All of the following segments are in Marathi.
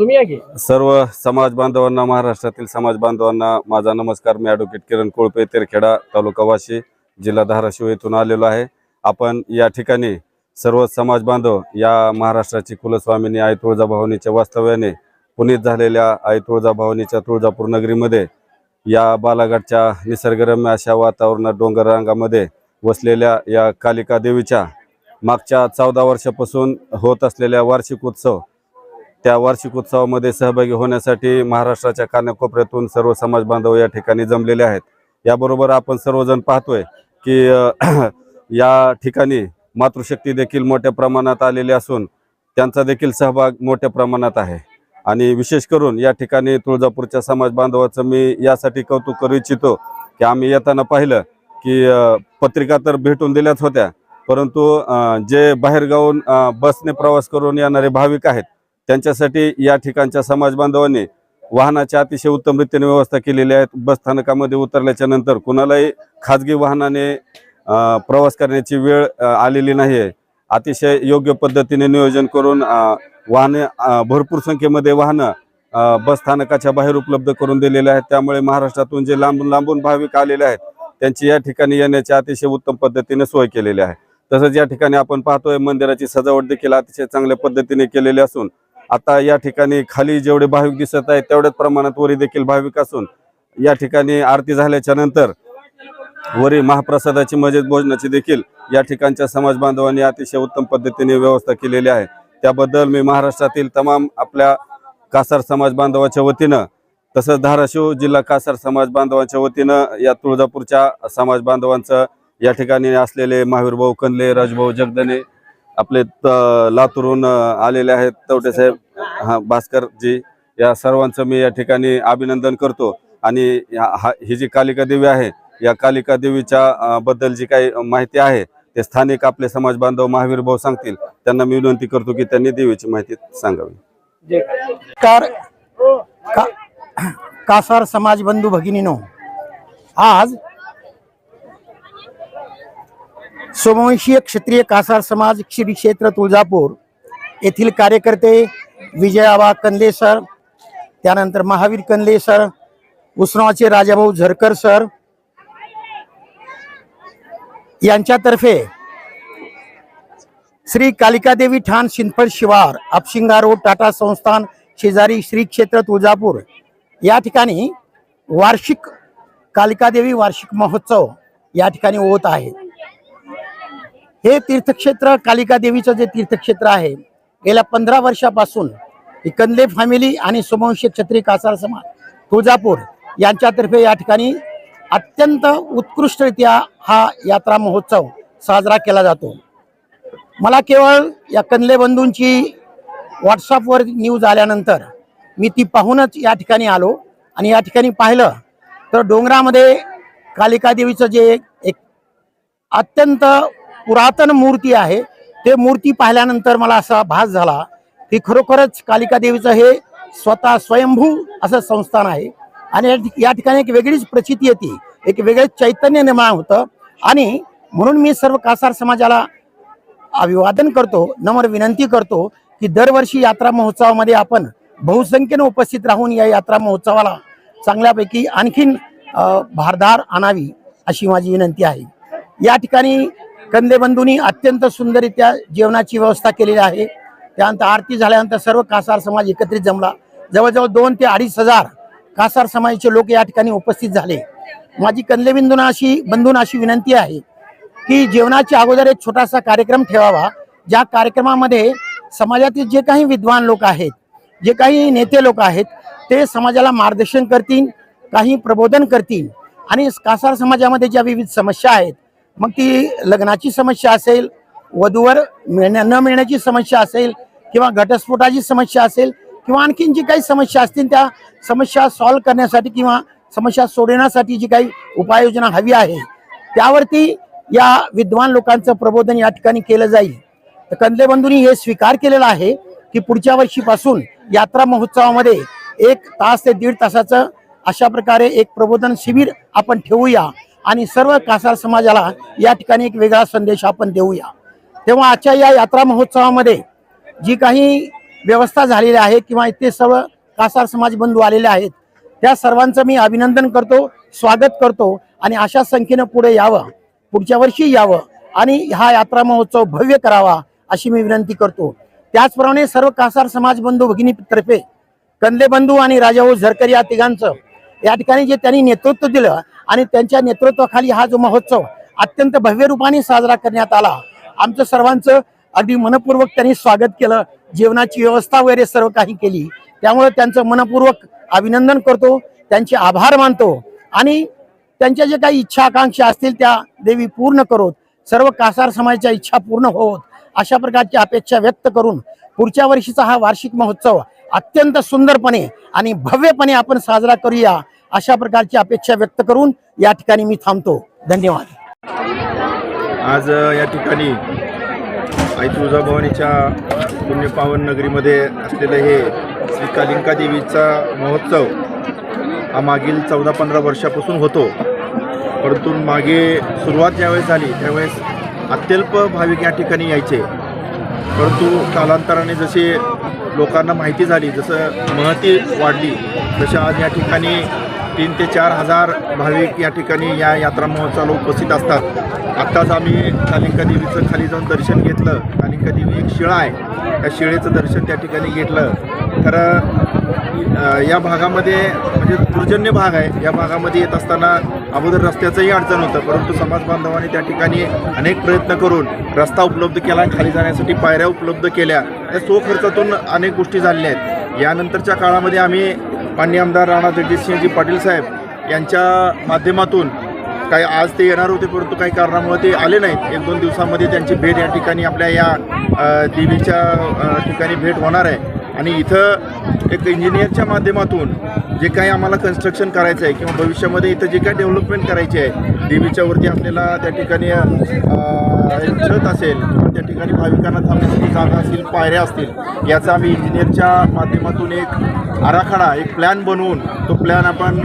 तुम्ही या की? सर्व समाज बांधवांना महाराष्ट्रातील समाज बांधवांना माझा नमस्कार. मी ॲडव्होकेट किरण कोळपे तेरखेडा तालुका वाशी जिल्हा धाराशिव येथून आलेलो आहे. आपण या ठिकाणी सर्व समाज बांधव या महाराष्ट्राची कुलस्वामिनी आई तुळजाभवानीच्या वास्तव्याने पुनीत झालेल्या आई तुळजाभवानीच्या तुळजापूर नगरीमध्ये या बालाघाटच्या निसर्गरम्य अशा वातावरणात डोंगर रांगामध्ये वसलेल्या या कालिका देवीच्या मागच्या चौदा वर्षापासून होत असलेल्या वार्षिक उत्सव त्या वार्षिक उत्सवामध्ये सहभागी होण्यासाठी महाराष्ट्राच्या कानाकोपऱ्यातून सर्व समाज बांधव या ठिकाणी जमलेले आहेत. याबरोबर आपण सर्वजण पाहतोय की या ठिकाणी मातृशक्ती देखील मोठ्या प्रमाणात आलेली असून त्यांचा देखील सहभाग मोठ्या प्रमाणात आहे. आणि विशेष करून या ठिकाणी तुळजापूरच्या समाज बांधवाचं मी यासाठी कौतुक करू इच्छितो की आम्ही येताना पाहिलं की पत्रिका तर भेटून दिल्याच होत्या परंतु जे बाहेरगावून बसने प्रवास करून येणारे भाविक आहेत त्यांच्यासाठी या ठिकाणच्या समाज बांधवांनी वाहनाची अतिशय उत्तम रीतीने व्यवस्था केलेली आहे. बस स्थानकामध्ये उतरल्याच्या नंतर कुणालाही खाजगी वाहनाने प्रवास करण्याची वेळ आलेली नाही आहे अतिशय योग्य पद्धतीने नियोजन करून वाहने भरपूर संख्येमध्ये वाहनं बसस्थानकाच्या बस स्थानकाच्या बाहेर उपलब्ध करून दिलेले आहेत. त्यामुळे महाराष्ट्रातून जे लांबून लांबून भाविक आलेले आहेत त्यांची या ठिकाणी येण्याची अतिशय उत्तम पद्धतीने सोय केलेली आहे. तसंच या ठिकाणी आपण पाहतोय मंदिराची सजावट देखील अतिशय चांगल्या पद्धतीने केलेली असून आता या ठिकाणी खाली जेवढे भाविक दिसत आहेत तेवढ्याच प्रमाणात वरी देखील भाविक असून या ठिकाणी आरती झाल्याच्यानंतर वरी महाप्रसादाची मजेत भोजनाची देखील या ठिकाणच्या समाज बांधवांनी अतिशय उत्तम पद्धतीने व्यवस्था केलेली आहे. त्याबद्दल मी महाराष्ट्रातील तमाम आपल्या कासार समाज बांधवाच्या वतीनं तसंच धाराशिव जिल्हा कासार समाज बांधवांच्या वतीनं या तुळजापूरच्या समाज बांधवांचं या ठिकाणी असलेले महावीर भाऊ कनले राजभाऊ जगदने आपले लातूरहून आलेले आहेत तवटे साहेब. हा भास्करजी या सर्वांचं मी या ठिकाणी अभिनंदन करतो. आणि हा- ही जी कालिका देवी आहे या कालिका देवीच्या बद्दल जी काही माहिती आहे ते स्थानिक आपले समाज बांधव महावीर भाऊ सांगतील. त्यांना मी विनंती करतो की त्यांनी देवीची माहिती सांगावी. कार का, कासार समाज बंधू भगिनीनो आज सोमवंशीय क्षत्रिय कासार समाज श्री क्षेत्र तुळजापूर येथील कार्यकर्ते विजयाबा कनले सर त्यानंतर महावीर कनले सर उस्मानाचे राजाभाऊ झरकर सर यांच्यातर्फे श्री कालिकादेवी ठाण शिंदफळ शिवार अपशिंगा रोड टाटा संस्थान शेजारी श्री क्षेत्र तुळजापूर. या ठिकाणी वार्षिक कालिकादेवी वार्षिक महोत्सव या ठिकाणी होत आहे. हे तीर्थक्षेत्र कालिकादेवीचं जे तीर्थक्षेत्र आहे गेल्या पंधरा वर्षापासून कंदले फॅमिली आणि सोमवंशी छत्री कासार समाज तुळजापूर यांच्यातर्फे या ठिकाणी अत्यंत उत्कृष्टरित्या हा यात्रा महोत्सव साजरा केला जातो. मला केवळ या कंदले बंधूंची व्हॉट्सअपवर न्यूज आल्यानंतर मी ती पाहूनच या ठिकाणी आलो आणि या ठिकाणी पाहिलं तर डोंगरामध्ये कालिका देवीचं जे एक अत्यंत पुरातन मूर्ती आहे. ते मूर्ती पाहिल्यानंतर मला असा भास झाला की खरोखरच कालिका देवीचं हे स्वतः स्वयंभू असं संस्थान आहे. आणि या ठिकाणी एक वेगळीच प्रचिती येते. एक वेगळे चैतन्य निर्माण होतं. आणि म्हणून मी सर्व कासार समाजाला अभिवादन करतो नम्र विनंती करतो की दरवर्षी यात्रा महोत्सवामध्ये आपण बहुसंख्येने उपस्थित राहून या यात्रा महोत्सवाला चांगल्यापैकी आणखीन भारदार आणावी अशी माझी विनंती आहे. या ठिकाणी कंदेबंधूंनी अत्यंत सुंदररित्या जेवणाची व्यवस्था केलेली आहे. त्यानंतर आरती झाल्यानंतर सर्व कासार समाज एकत्रित जमला. जवळजवळ दोन ते अडीच हजार कासार समाजाचे लोक या ठिकाणी उपस्थित झाले. माझी कंदलेबिंदूंना अशी बंधूंना अशी विनंती आहे की जेवणाच्या अगोदर एक छोटासा कार्यक्रम ठेवावा. ज्या कार्यक्रमामध्ये समाजातील जे काही विद्वान लोक आहेत जे काही नेते लोक आहेत ते समाजाला मार्गदर्शन करतील काही प्रबोधन करतील आणि कासार समाजामध्ये ज्या विविध समस्या आहेत मग ती लग्नाची समस्या असेल वधूवर मिळण्या न मिळण्याची समस्या असेल किंवा घटस्फोटाची समस्या असेल किंवा आणखीन जी काही समस्या असतील त्या समस्या सॉल्व्ह करण्यासाठी किंवा समस्या सोडवण्यासाठी जी काही उपाययोजना हवी आहे त्यावरती या विद्वान लोकांचं प्रबोधन या ठिकाणी केलं जाईल. तर कंदले बंधूंनी हे स्वीकार केलेला आहे की पुढच्या वर्षीपासून यात्रा महोत्सवामध्ये एक तास ते दीड तासाचं अशा प्रकारे एक प्रबोधन शिबिर आपण ठेवूया. आणि सर्व कासार समाजाला या ठिकाणी एक वेगळा संदेश आपण देऊया. तेव्हा आजच्या या यात्रा महोत्सवामध्ये जी काही व्यवस्था झालेली आहे किंवा इथे सर्व कासार समाज बंधू आलेले आहेत त्या सर्वांचं मी अभिनंदन करतो स्वागत करतो आणि अशा संख्येनं पुढे यावं पुढच्या वर्षी यावं आणि हा यात्रा महोत्सव भव्य करावा अशी मी विनंती करतो. त्याचप्रमाणे सर्व कासार समाज बंधू भगिनीतर्फे कंदे बंधू आणि राजाभाऊ झरकर या तिघांचं या ठिकाणी जे त्यांनी नेतृत्व दिलं आणि त्यांच्या नेतृत्वाखाली हा जो महोत्सव अत्यंत भव्य रूपाने साजरा करण्यात आला. आमचं सर्वांचं अगदी मनपूर्वक त्यांनी स्वागत केलं. जेवणाची व्यवस्था वगैरे सर्व काही केली. त्यामुळे त्यांचं मनपूर्वक अभिनंदन करतो. त्यांचे आभार मानतो. आणि त्यांच्या जे काही इच्छा आकांक्षा असतील त्या देवी पूर्ण करोत. सर्व कासार समाजाच्या इच्छा पूर्ण होत. अशा प्रकारची अपेक्षा व्यक्त करून पुढच्या वर्षीचा हा वार्षिक महोत्सव अत्यंत सुंदरपणे आणि भव्यपणे आपण साजरा करूया. अशा प्रकारची अपेक्षा व्यक्त करून या ठिकाणी मी थांबतो. धन्यवाद. आज या ठिकाणी आई तुळजाभवानीच्या पुण्यपावन नगरीमध्ये असलेलं हे श्री कालिंका देवीचा महोत्सव हा मागील चौदा पंधरा वर्षापासून होतो. परंतु मागे सुरुवात ज्यावेळेस झाली त्यावेळेस अत्यल्प भाविक या ठिकाणी यायचे. परंतु कालांतराने जसे लोकांना माहिती झाली जसं महती वाढली तशा आज या ठिकाणी तीन ते चार हजार भाविक या ठिकाणी या यात्रा महोत्सवाला उपस्थित असतात. आत्ताच आम्ही कालिंका देवीचं खाली जाऊन दर्शन घेतलं. कालिंका देवी एक शिळा आहे. त्या शिळेचं दर्शन त्या ठिकाणी घेतलं. तर या भागामध्ये म्हणजे दुर्जन्य भाग आहे. या भागामध्ये येत असताना अगोदर रस्त्याचंही अडचण होतं. परंतु समाज बांधवांनी त्या ठिकाणी अनेक प्रयत्न करून रस्ता उपलब्ध केला खाली जाण्यासाठी पायऱ्या उपलब्ध केल्या. त्या तो खर्चातून अनेक गोष्टी झालेल्या आहेत. यानंतरच्या काळामध्ये आम्ही माननीय आमदार राणा जगजितसिंहजी पाटील साहेब यांच्या माध्यमातून काही आज ते येणार होते परंतु काही कारणामुळे ते आले नाहीत. एक दोन दिवसामध्ये त्यांची भेट या ठिकाणी आपल्या या देवीच्या ठिकाणी भेट होणार आहे. आणि इथं एक इंजिनियरच्या माध्यमातून जे काही आम्हाला कन्स्ट्रक्शन करायचं आहे किंवा भविष्यामध्ये इथं जे काही डेव्हलपमेंट करायची आहे देवीच्या वरती आपल्याला त्या ठिकाणी छत असेल किंवा त्या ठिकाणी भाविकांना थांबण्यासाठी जागा असतील पायऱ्या असतील याचा आम्ही इंजिनियरच्या माध्यमातून एक आराखडा एक प्लॅन बनवून तो प्लॅन आपण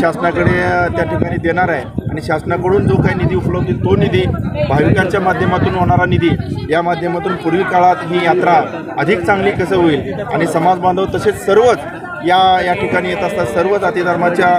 शासनाकडे त्या ठिकाणी देणार आहे. आणि शासनाकडून जो काही निधी उपलब्ध होईल तो निधी भाविकांच्या माध्यमातून होणारा निधी या माध्यमातून पुढील काळात ही यात्रा अधिक चांगली कसं होईल? आणि समाज बांधव तसेच सर्वच या या ठिकाणी येत असतात. सर्व जाती धर्माच्या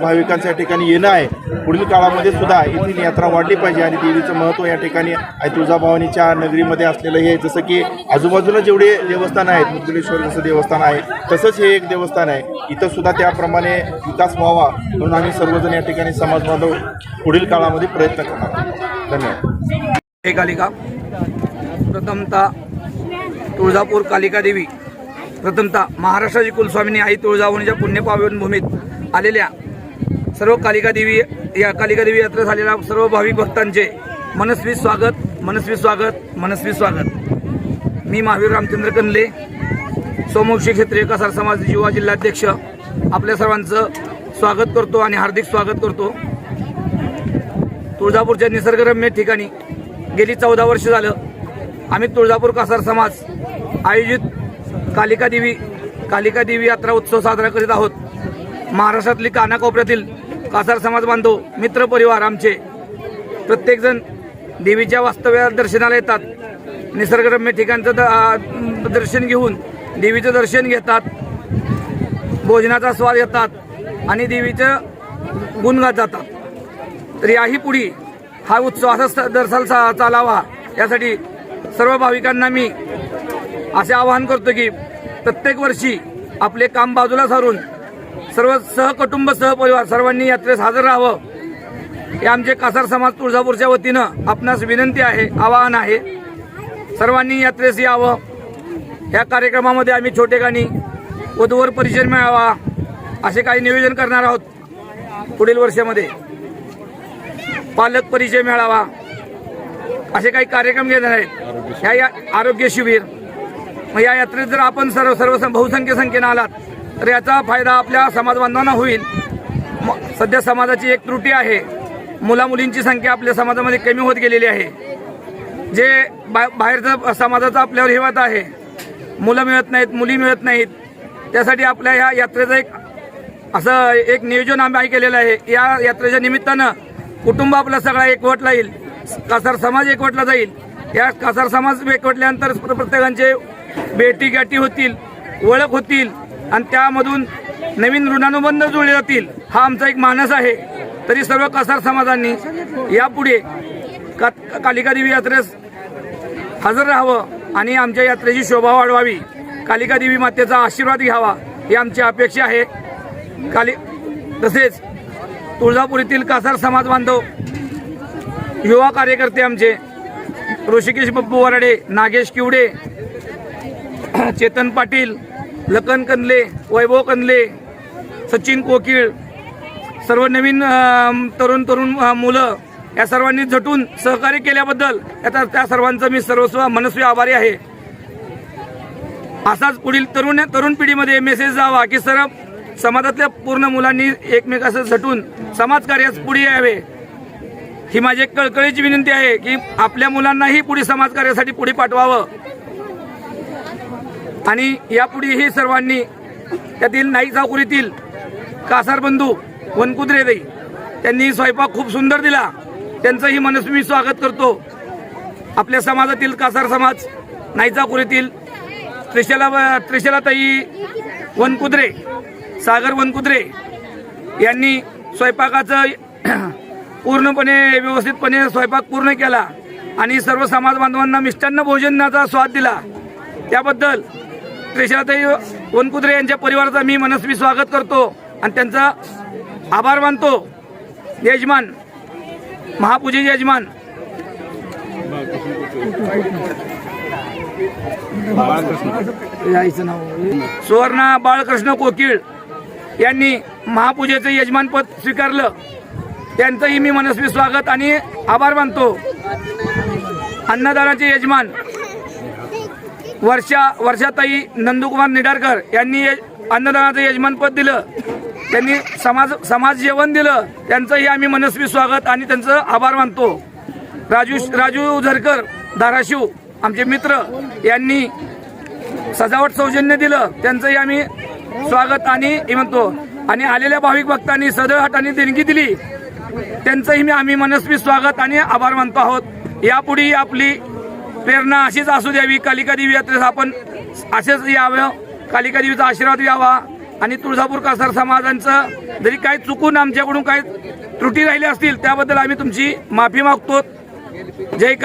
भाविकांच्या या ठिकाणी येणं आहे. पुढील काळामध्ये सुद्धा येथील यात्रा वाढली पाहिजे आणि देवीचं महत्त्व या ठिकाणी तुळजाभवानीच्या नगरीमध्ये असलेलं हे जसं की आजूबाजूला जेवढे देवस्थान आहेत मुद्गलेश्वर जसं देवस्थान आहे तसंच हे एक देवस्थान आहे. इथं सुद्धा त्याप्रमाणे विकास व्हावा म्हणून आम्ही सर्वजण या ठिकाणी समाज बांधव पुढील काळामध्ये प्रयत्न करणार धन्यवाद. हे कालिका. प्रथमतः तुळजापूर कालिका देवी. प्रथमतः महाराष्ट्राची कुलस्वामिनी आई तुळजाभवानीच्या पुण्यपावन भूमीत आलेल्या सर्व कालिकादेवी या कालिकादेवी यात्रा झालेल्या सर्व भाविक भक्तांचे मनस्वी स्वागत मनस्वी स्वागत मनस्वी स्वागत. मी महावीर रामचंद्र कनले सोमवंशी क्षेत्रीय कसार समाज युवा जिल्हाध्यक्ष आपल्या सर्वांचं स्वागत करतो आणि हार्दिक स्वागत करतो. तुळजापूरच्या निसर्गरम्य ठिकाणी गेली चौदा वर्ष झालं. आम्ही तुळजापूर कासार समाज आयोजित कालिका देवी कालिका देवी यात्रा उत्सव साजरा करीत आहोत. महाराष्ट्रातली कानाकोपऱ्यातील कासार समाज बांधव मित्र परिवार आमचे. प्रत्येकजण देवीच्या वास्तव्या दर्शनाला येतात. निसर्गरम्य ठिकाणचं द- दर्शन घेऊन देवीचं दर्शन घेतात. भोजनाचा स्वाद घेतात आणि देवीचं गुणगात जातात. तर याही पुढे हा उत्सव असा दर साल चालावा. यासाठी सर्व भाविकांना मी असे आवाहन करतो की प्रत्येक वर्षी आपले काम बाजूला सारून सर्व सहकुटुंब सहपरिवार सर्वांनी यात्रेस हजर राहावं. हे आमचे कासार समाज तुळजापूरच्या वतीनं आपणास विनंती आहे आवाहन आहे. सर्वांनी यात्रेस यावं. या कार्यक्रमामध्ये आम्ही छोटे गाणी वधूवर परिचय मिळावा असे काही नियोजन करणार आहोत पुढील वर्षामध्ये. पालक परिचय मिळावा असे काही कार्यक्रम घेणार आहेत. ह्या या आरोग्य शिबिर मग या यात्रेत जर आपण सर्व सर्व सं- बहुसंख्य संख्येनं आलात तर याचा फायदा आपल्या समाजबांधवांना होईल. सध्या समाजाची एक त्रुटी आहे. मुलामुलींची संख्या आपल्या समाजामध्ये कमी होत गेलेली आहे. जे बा बाहेरचं समाजाचा आपल्यावर हिवात आहे. मुलं मिळत नाहीत मुली मिळत नाहीत. त्यासाठी आपल्या ह्या यात्रेचं एक असं एक नियोजन आम्ही केलेलं आहे. या यात्रेच्या निमित्तानं कुटुंब आपला सगळा एकवटला येईल कासार समाज एकवटला जाईल. या कासार समाज एकवटल्यानंतर प्रत्येकांचे भेटीगाठी होतील ओळख होतील आणि त्यामधून नवीन ऋणानुबंध जुळले जातील हा आमचा एक मानस आहे. तरी सर्व कसार समाजांनी यापुढे का कालिका देवी यात्रेस हजर राहावं आणि आमच्या यात्रेची शोभा वाढवावी. कालिका देवी मातेचा आशीर्वाद घ्यावा ही आमची अपेक्षा आहे. काली तसेच तुळजापूर येथील कासार समाज बांधव युवा कार्यकर्ते आमचे ऋषिकेश बप्पू वराडे नागेश किवडे चेतन पाटील लखन कंदले वैभव कंदले सचिन कोकिळ सर्व नवीन तरुण तरुण मुलं या सर्वांनी झटून सहकार्य केल्याबद्दल याचा त्या सर्वांचं मी सर्वस्व मनस्वी आभारी आहे. असाच पुढील तरुण तरुण पिढीमध्ये मेसेज जावा की सर्व समाजातल्या पूर्ण मुलांनी एकमेकाचं झटून समाजकार्यास पुढे यावे. ही माझी एक कळकळीची विनंती आहे की आपल्या मुलांनाही पुढे समाजकार्यासाठी पुढे पाठवावं. आणि यापुढेही सर्वांनी त्यातील नाईक चाकुरीतील कासारबंधू बंधू वनकुद्रे त्यांनी स्वयंपाक खूप सुंदर दिला. त्यांचंही मनस्वी स्वागत करतो. आपल्या समाजातील कासार समाज नाईचाकुरीतील त्रिशला त्रिशलाताई वनकुद्रे सागर वनकुद्रे यांनी स्वयंपाकाचं पूर्णपणे व्यवस्थितपणे स्वयंपाक पूर्ण केला आणि सर्व समाज बांधवांना मिष्टान्न भोजनाचा स्वाद दिला. त्याबद्दल त्रिशलाताई वनकुद्रे यांच्या परिवाराचा मी मनस्वी स्वागत करतो आणि त्यांचा आभार मानतो. यजमान महापूजेचे यजमान. सुवर्णा बाळकृष्ण कोकिळ यांनी महापूजेचं यजमानपद स्वीकारलं. त्यांचंही मी मनस्वी स्वागत आणि आभार मानतो. अन्नदानाचे यजमान वर्षा वर्षाताई नंदुकुमार निडारकर यांनी अन्नदानाचं यजमानपद दिलं. त्यांनी समाज समाज जेवण दिलं. त्यांचंही आम्ही मनस्वी स्वागत आणि त्यांचं आभार मानतो. राजू राजू झरकर धाराशिव आमचे मित्र यांनी सजावट सौजन्य दिलं. त्यांचंही आम्ही स्वागत आणि म्हणतो. आणि आलेल्या भाविक भक्तांनी सदळ हटाने देणगी दिली. त्यांचंही मी आम्ही मनस्वी स्वागत आणि आभार मानतो आहोत. यापुढे आपली प्रेरणा अशीच असू द्यावी. कालिका देवी यात्रेस आपण असेच यावं. कालिका देवीचा आशीर्वाद यावा आणि तुळजापूर कासार समाजांचं जरी काही चुकून आमच्याकडून काही त्रुटी राहिल्या असतील त्याबद्दल आम्ही तुमची माफी मागतो. जय का